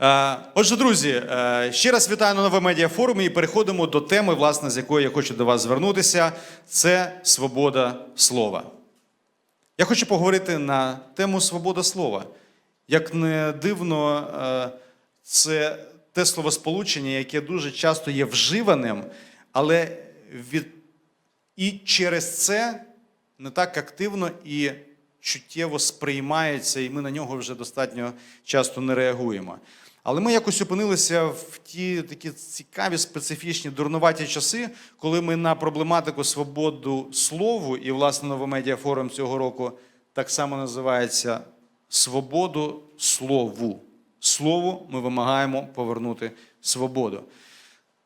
Е, Отже, друзі, е, ще раз вітаю на новому медіафорумі і переходимо до теми, власне, з якої я хочу до вас звернутися. Це свобода слова. Я хочу поговорити на тему свобода слова. Як не дивно, е, це те словосполучення, яке дуже часто є вживаним, але від... і через це не так активно і чуттєво сприймається, і ми на нього вже достатньо часто не реагуємо. Але ми якось опинилися в ті такі цікаві, специфічні, дурнуваті часи, коли ми на проблематику свободу слову, і, власне, новомедіафорум цього року так само називається Свободу слову. Слову ми вимагаємо повернути свободу.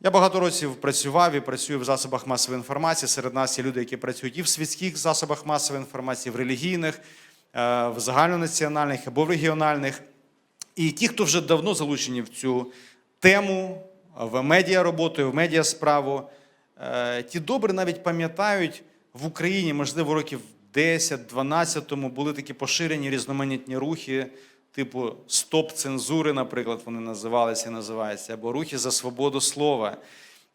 Я багато років працював і працюю в засобах масової інформації. Серед нас є люди, які працюють і в світських засобах масової інформації, в релігійних, е, в загальнонаціональних або в регіональних. І ті, хто вже давно залучені в цю тему, в медіа роботу, в медіа справу, е, ті добре навіть пам'ятають в Україні, можливо, років 10-12 були такі поширені різноманітні рухи, типу Стоп цензури, наприклад, вони називалися і називаються, або рухи за свободу слова.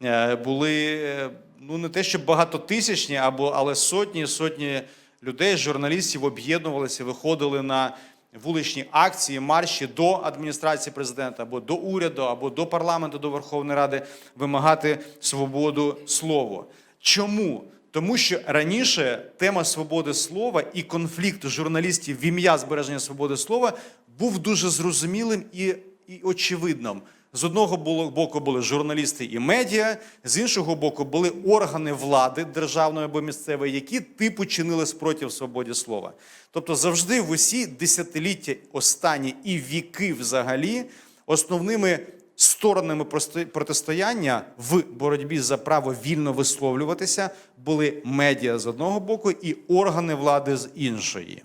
Е, Були е, ну не те, щоб багатотисячні, або але сотні і сотні людей, журналістів об'єднувалися, виходили на вуличні акції, марші до адміністрації президента, або до уряду, або до парламенту, до Верховної Ради вимагати свободу слова. Чому? Тому що раніше тема свободи слова і конфлікт журналістів в ім'я збереження свободи слова був дуже зрозумілим і, і очевидним. З одного боку були журналісти і медіа, з іншого боку були органи влади державної або місцевої, які типу чинили спротив свободі слова. Тобто завжди в усі десятиліття останні і віки взагалі основними сторонами протистояння в боротьбі за право вільно висловлюватися були медіа з одного боку і органи влади з іншої.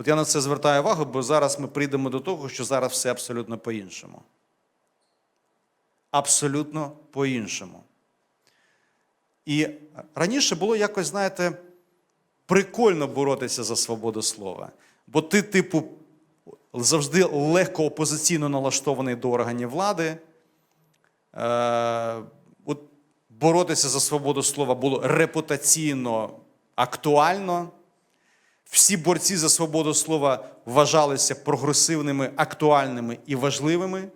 От я на це звертаю увагу, бо зараз ми прийдемо до того, що зараз все абсолютно по-іншому. Абсолютно по-іншому. І раніше було якось, знаєте, прикольно боротися за свободу слова. Бо ти, типу, завжди легко опозиційно налаштований до органів влади. Е, от боротися за свободу слова було репутаційно актуально. Всі борці за свободу слова вважалися прогресивними, актуальними і важливими.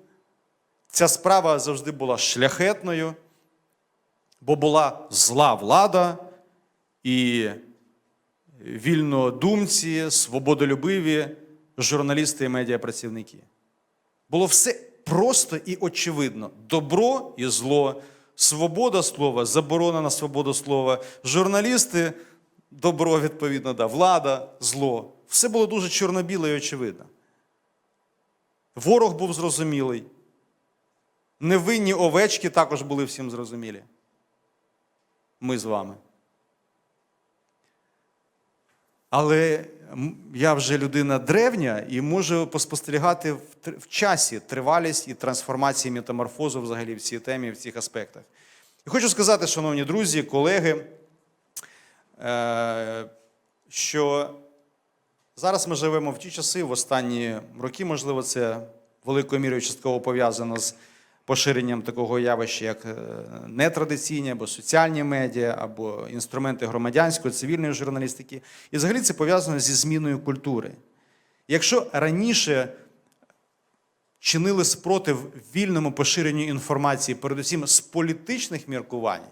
Ця справа завжди була шляхетною, бо була зла влада і вільнодумці, свободолюбиві журналісти і медіапрацівники. Було все просто і очевидно: добро і зло, свобода слова, заборона на свободу слова, журналісти, добро, відповідно, да, влада, зло. Все було дуже чорно-біле і очевидно. Ворог був зрозумілий. Невинні овечки також були всім зрозумілі. Ми з вами. Але я вже людина древня і можу поспостерігати в, часі тривалість і трансформації метаморфозу взагалі в цій темі, в цих аспектах. І хочу сказати, шановні друзі, колеги, що зараз ми живемо в ті часи, в останні роки, можливо, це великою мірою частково пов'язано з поширенням такого явища, як е, нетрадиційні або соціальні медіа, або інструменти громадянської, цивільної журналістики. І взагалі це пов'язано зі зміною культури. Якщо раніше чинили спротив вільному поширенню інформації, передусім з політичних міркувань,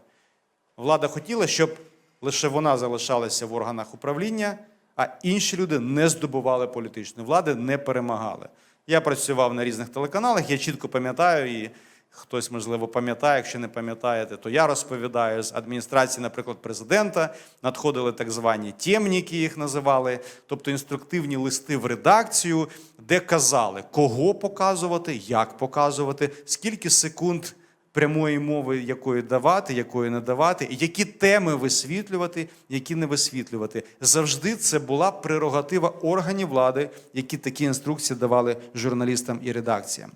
влада хотіла, щоб лише вона залишалася в органах управління, а інші люди не здобували політичної влади, не перемагали. Я працював на різних телеканалах, я чітко пам'ятаю, і хтось, можливо, пам'ятає, якщо не пам'ятаєте, то я розповідаю з адміністрації, наприклад, президента, надходили так звані темніки, їх називали, тобто інструктивні листи в редакцію, де казали, кого показувати, як показувати, скільки секунд прямої мови, якої давати, якої не давати, які теми висвітлювати, які не висвітлювати. Завжди це була прерогатива органів влади, які такі інструкції давали журналістам і редакціям.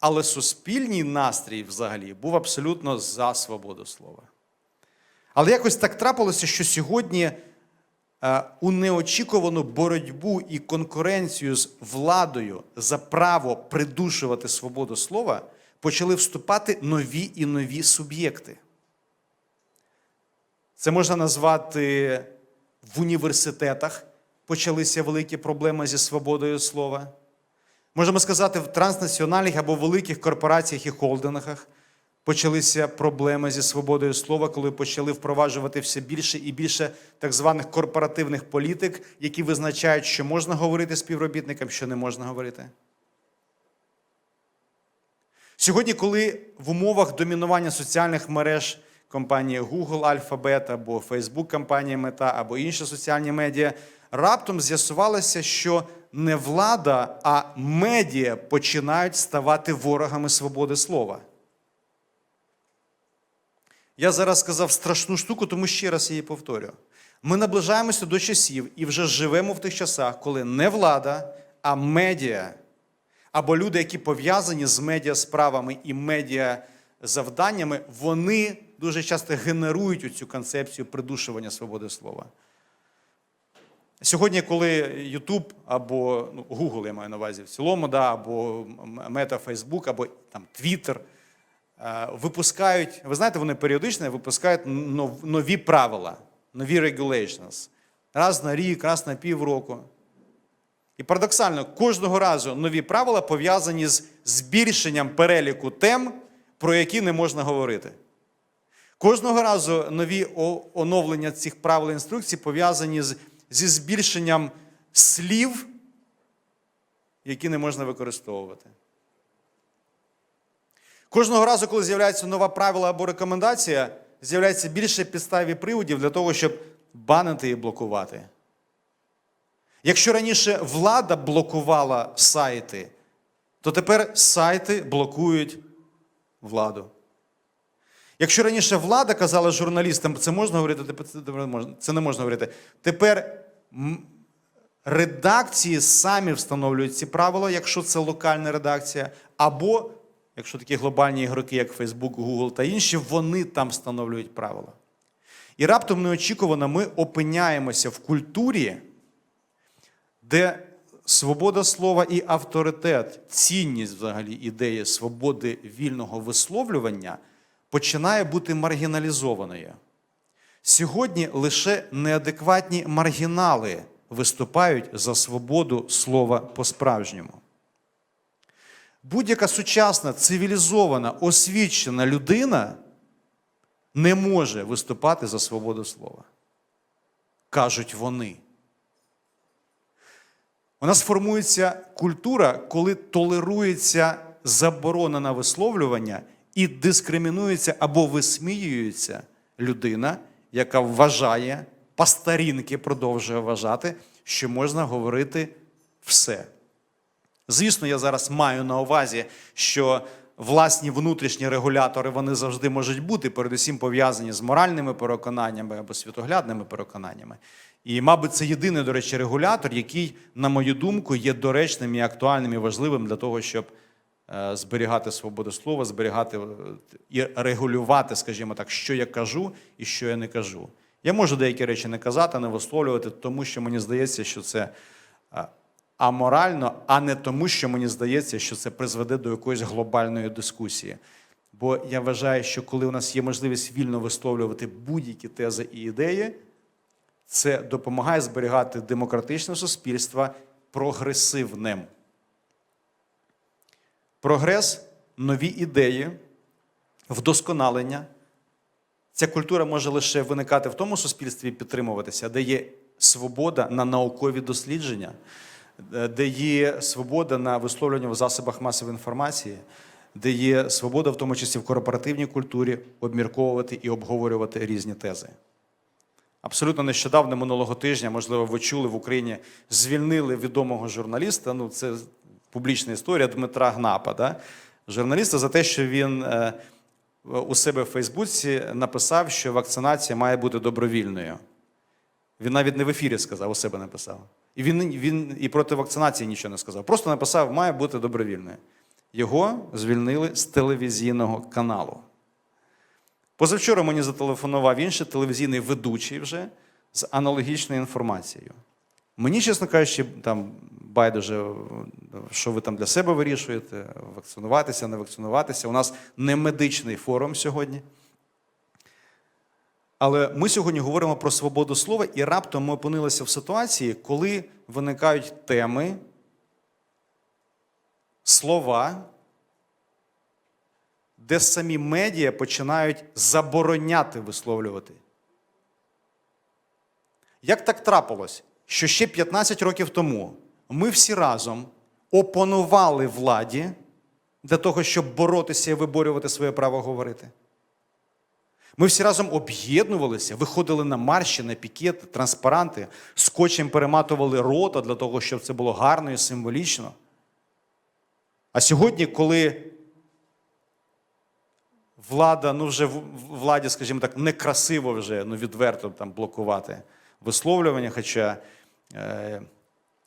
Але суспільний настрій взагалі був абсолютно за свободу слова. Але якось так трапилося, що сьогодні у неочікувану боротьбу і конкуренцію з владою за право придушувати свободу слова почали вступати нові і нові суб'єкти. Це можна назвати в університетах почалися великі проблеми зі свободою слова. Можемо сказати, в транснаціональних або великих корпораціях і холдингах почалися проблеми зі свободою слова, коли почали впроваджувати все більше і більше так званих корпоративних політик, які визначають, що можна говорити співробітникам, що не можна говорити. Сьогодні, коли в умовах домінування соціальних мереж компанії Google, Alphabet або Facebook компанія Мета або інші соціальні медіа, раптом з'ясувалося, що не влада, а медіа починають ставати ворогами свободи слова. Я зараз сказав страшну штуку, тому ще раз її повторю. Ми наближаємося до часів і вже живемо в тих часах, коли не влада, а медіа, або люди, які пов'язані з медіа справами і медіа завданнями, вони дуже часто генерують цю концепцію придушування свободи слова. Сьогодні, коли YouTube або ну, Google, я маю на увазі в цілому, да, або Мета, Facebook, або там Twitter, е, випускають, ви знаєте, вони періодично випускають нові правила, нові regulations. Раз на рік, раз на півроку. І парадоксально, кожного разу нові правила пов'язані з збільшенням переліку тем, про які не можна говорити. Кожного разу нові оновлення цих правил і інструкцій пов'язані з, зі збільшенням слів, які не можна використовувати. Кожного разу, коли з'являється нова правила або рекомендація, з'являється більше підстав і приводів для того, щоб банити і блокувати. Якщо раніше влада блокувала сайти, то тепер сайти блокують владу. Якщо раніше влада казала журналістам, це можна говорити, це не можна говорити. Тепер редакції самі встановлюють ці правила, якщо це локальна редакція, або якщо такі глобальні ігроки, як Facebook, Google та інші, вони там встановлюють правила. І раптом неочікувано ми опиняємося в культурі, де свобода слова і авторитет, цінність взагалі ідеї свободи вільного висловлювання починає бути маргіналізованою. Сьогодні лише неадекватні маргінали виступають за свободу слова по-справжньому. Будь-яка сучасна, цивілізована, освічена людина не може виступати за свободу слова. Кажуть вони. У нас формується культура, коли толерується заборона на висловлювання і дискримінується або висміюється людина, яка вважає, по старінки продовжує вважати, що можна говорити все. Звісно, я зараз маю на увазі, що власні внутрішні регулятори вони завжди можуть бути, передусім пов'язані з моральними переконаннями або світоглядними переконаннями. І, мабуть, це єдиний, до речі, регулятор, який, на мою думку, є доречним і актуальним і важливим для того, щоб е, зберігати свободу слова, зберігати е, і регулювати, скажімо так, що я кажу і що я не кажу. Я можу деякі речі не казати, не висловлювати, тому що мені здається, що це е, аморально, а не тому, що мені здається, що це призведе до якоїсь глобальної дискусії. Бо я вважаю, що коли у нас є можливість вільно висловлювати будь-які тези і ідеї, це допомагає зберігати демократичне суспільство прогресивним. Прогрес, нові ідеї, вдосконалення. Ця культура може лише виникати в тому суспільстві і підтримуватися, де є свобода на наукові дослідження, де є свобода на висловлювання в засобах масової інформації, де є свобода, в тому числі в корпоративній культурі, обмірковувати і обговорювати різні тези. Абсолютно нещодавно минулого тижня, можливо, ви чули в Україні, звільнили відомого журналіста. Ну, це публічна історія Дмитра Гнапа, да? журналіста за те, що він е, у себе в Фейсбуці написав, що вакцинація має бути добровільною. Він навіть не в ефірі сказав, у себе написав. І він, він і проти вакцинації нічого не сказав. Просто написав, має бути добровільною. Його звільнили з телевізійного каналу. Позавчора мені зателефонував інший телевізійний ведучий вже з аналогічною інформацією. Мені, чесно кажучи, там байдуже, що ви там для себе вирішуєте, вакцинуватися, не вакцинуватися. У нас не медичний форум сьогодні. Але ми сьогодні говоримо про свободу слова, і раптом ми опинилися в ситуації, коли виникають теми, слова, де самі медіа починають забороняти висловлювати. Як так трапилось, що ще 15 років тому ми всі разом опонували владі для того, щоб боротися і виборювати своє право говорити? Ми всі разом об'єднувалися, виходили на марші, на пікети, транспаранти, скотчем перематували рота для того, щоб це було гарно і символічно. А сьогодні, коли влада, ну вже владі, скажімо так, некрасиво вже ну, відверто там блокувати висловлювання, хоча е,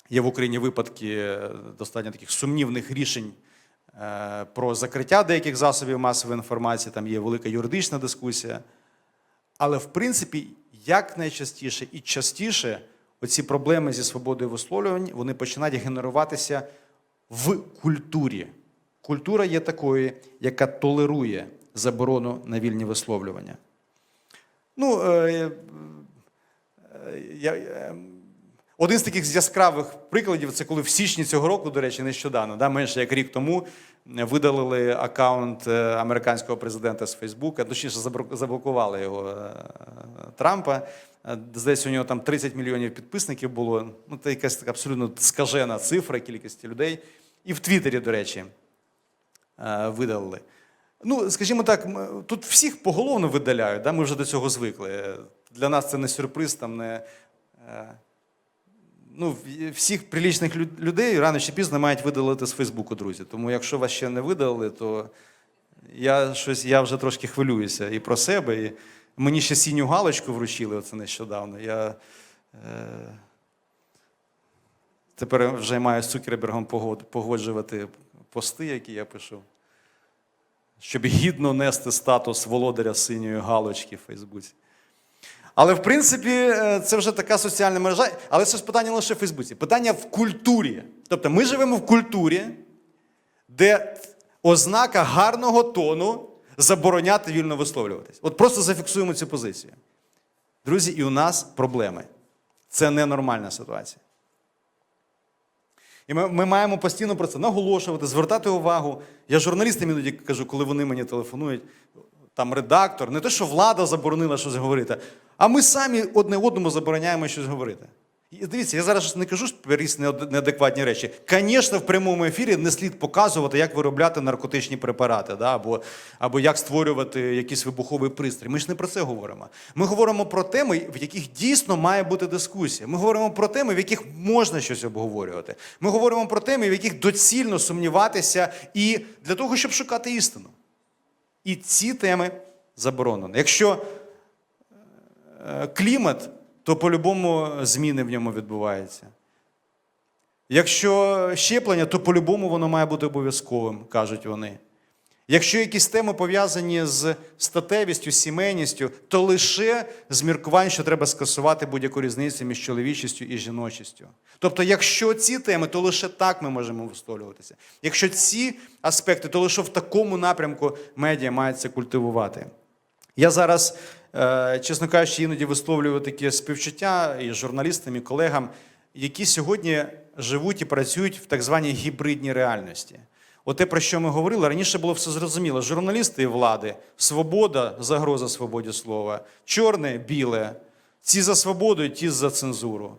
є в Україні випадки е, достатньо таких сумнівних рішень про закриття деяких засобів масової інформації, там є велика юридична дискусія. Але в принципі, як найчастіше і частіше оці проблеми зі свободою висловлювань вони починають генеруватися в культурі. Культура є такою, яка толерує заборону на вільні висловлювання. Ну, е, е, я, е, один з таких яскравих прикладів це коли в січні цього року, до речі, нещодавно, да, менше як рік тому, видалили аккаунт е, американського президента з Фейсбука, точніше заблокували його е, Трампа. Е, Здається, у нього там 30 мільйонів підписників було. Ну, це якась така абсолютно скажена цифра кількості людей. І в Твіттері, до речі, видалили. Ну, скажімо так, тут всіх поголовно видаляють, да? ми вже до цього звикли. Для нас це не сюрприз, там не. Е, Ну, всіх прилічних людей рано чи пізно мають видалити з Фейсбуку, друзі. Тому якщо вас ще не видалили, то я щось я вже трошки хвилююся і про себе. І мені ще синю галочку вручили оце нещодавно. Я е, тепер вже маю з Цукербергом погоджувати пости, які я пишу, щоб гідно нести статус володаря синьої галочки в Фейсбуці. Але в принципі е, це вже така соціальна мережа. Але це ж питання не лише в Фейсбуці. Питання в культурі. Тобто ми живемо в культурі, де ознака гарного тону забороняти вільно висловлюватись. От просто зафіксуємо цю позицію. Друзі, і у нас проблеми. Це ненормальна ситуація. І ми, ми маємо постійно про це наголошувати, звертати увагу. Я журналістам іноді кажу, коли вони мені телефонують, там редактор, не те, що влада заборонила щось говорити, а ми самі одне одному забороняємо щось говорити. І дивіться, я зараз не кажу якісь неадекватні речі. Звісно, в прямому ефірі не слід показувати, як виробляти наркотичні препарати, да? або, або як створювати якийсь вибуховий пристрій. Ми ж не про це говоримо. Ми говоримо про теми, в яких дійсно має бути дискусія. Ми говоримо про теми, в яких можна щось обговорювати. Ми говоримо про теми, в яких доцільно сумніватися, і для того, щоб шукати істину. І ці теми заборонені. Якщо е, клімат, то по-любому зміни в ньому відбуваються. Якщо щеплення, то по-любому воно має бути обов'язковим, кажуть вони. Якщо якісь теми пов'язані з статевістю, сімейністю, то лише з міркувань, що треба скасувати будь-яку різницю між чоловічістю і жіночістю. Тобто, якщо ці теми, то лише так ми можемо висловлюватися. Якщо ці аспекти, то лише в такому напрямку медіа мають це культивувати. Я зараз, е, чесно кажучи, іноді висловлюю такі співчуття і журналістам, і колегам, які сьогодні живуть і працюють в так званій гібридній реальності. Оте, про що ми говорили, раніше було все зрозуміло. Журналісти і влади, свобода, загроза свободі слова, чорне, біле, ці за свободу, ті за цензуру.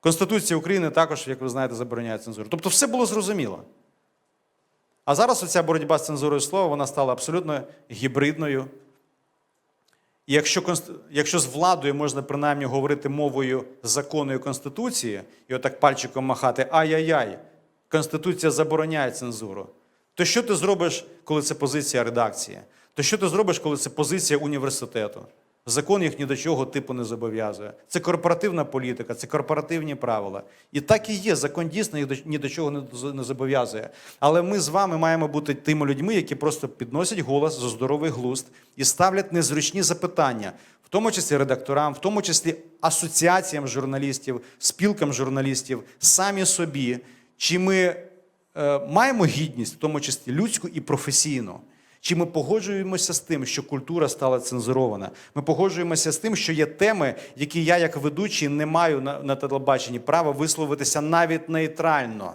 Конституція України також, як ви знаєте, забороняє цензуру. Тобто все було зрозуміло. А зараз оця боротьба з цензурою слова вона стала абсолютно гібридною. І якщо, якщо з владою можна принаймні говорити мовою закону і Конституції, і отак пальчиком махати ай-яй-яй, Конституція забороняє цензуру, то що ти зробиш, коли це позиція редакції? То що ти зробиш, коли це позиція університету? Закон їх ні до чого типу не зобов'язує. Це корпоративна політика, це корпоративні правила. І так і є. Закон дійсно їх ні до чого не зобов'язує. Але ми з вами маємо бути тими людьми, які просто підносять голос за здоровий глузд і ставлять незручні запитання, в тому числі редакторам, в тому числі асоціаціям журналістів, спілкам журналістів, самі собі, чи ми е, маємо гідність, в тому числі людську і професійну. Чи ми погоджуємося з тим, що культура стала цензурована? Ми погоджуємося з тим, що є теми, які я, як ведучий, не маю на, на телебаченні права висловитися навіть нейтрально.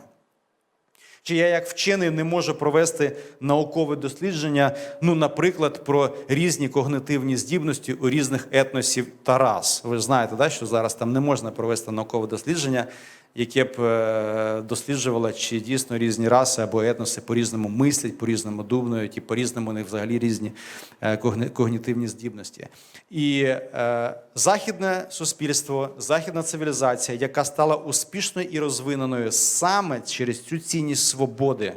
Чи я, як вчений, не можу провести наукове дослідження, ну, наприклад, про різні когнитивні здібності у різних етносів та рас. Ви ж знаєте, да, що зараз там не можна провести наукове дослідження, яке б е, досліджувало, чи дійсно різні раси або етноси по-різному мислять, по-різному думають, і по-різному у них взагалі різні е, когнітивні здібності. І е, західне суспільство, західна цивілізація, яка стала успішною і розвиненою саме через цю цінність свободи,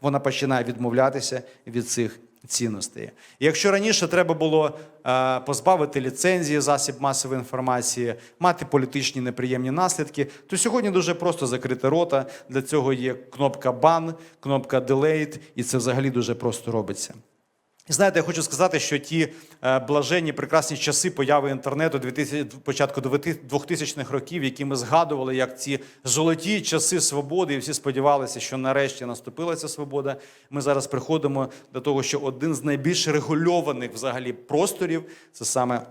вона починає відмовлятися від цих цінностей. Якщо раніше треба було е, позбавити ліцензії засіб масової інформації, мати політичні неприємні наслідки, то сьогодні дуже просто закрити рота. Для цього є кнопка бан, кнопка делейт, і це взагалі дуже просто робиться. І знаєте, я хочу сказати, що ті е, блаженні прекрасні часи появи інтернету 2000, початку 2000-х років, які ми згадували як ці золоті часи свободи, і всі сподівалися, що нарешті наступила ця свобода. Ми зараз приходимо до того, що один з найбільш регульованих взагалі просторів це саме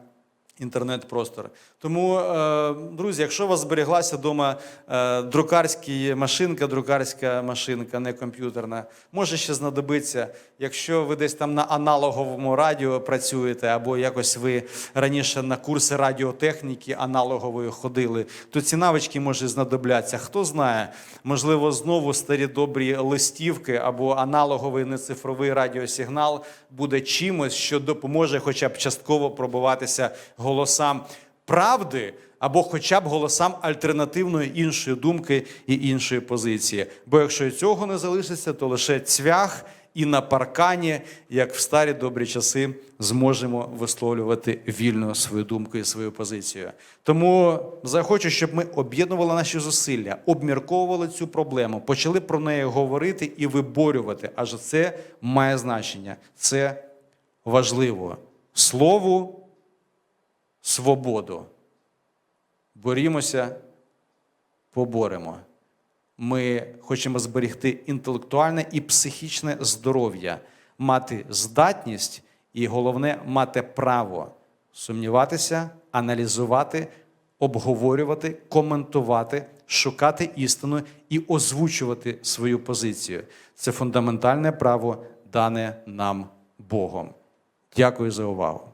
інтернет-простор. Тому, е, друзі, якщо у вас зберіглася вдома е, друкарська машинка, друкарська машинка, не комп'ютерна, може ще знадобиться. Якщо ви десь там на аналоговому радіо працюєте, або якось ви раніше на курси радіотехніки аналогової ходили, то ці навички може знадобляться. Хто знає, можливо, знову старі добрі листівки або аналоговий нецифровий радіосигнал буде чимось, що допоможе хоча б частково пробуватися голосам правди або хоча б голосам альтернативної іншої думки і іншої позиції. Бо якщо цього не залишиться, то лише цвях і на паркані, як в старі добрі часи, зможемо висловлювати вільно свою думку і свою позицію. Тому захочу, щоб ми об'єднували наші зусилля, обмірковували цю проблему, почали про неї говорити і виборювати, адже це має значення, це важливо. Слову свободу. Борімося, поборемо. Ми хочемо зберегти інтелектуальне і психічне здоров'я, мати здатність і головне мати право сумніватися, аналізувати, обговорювати, коментувати, шукати істину і озвучувати свою позицію. Це фундаментальне право, дане нам Богом. Дякую за увагу.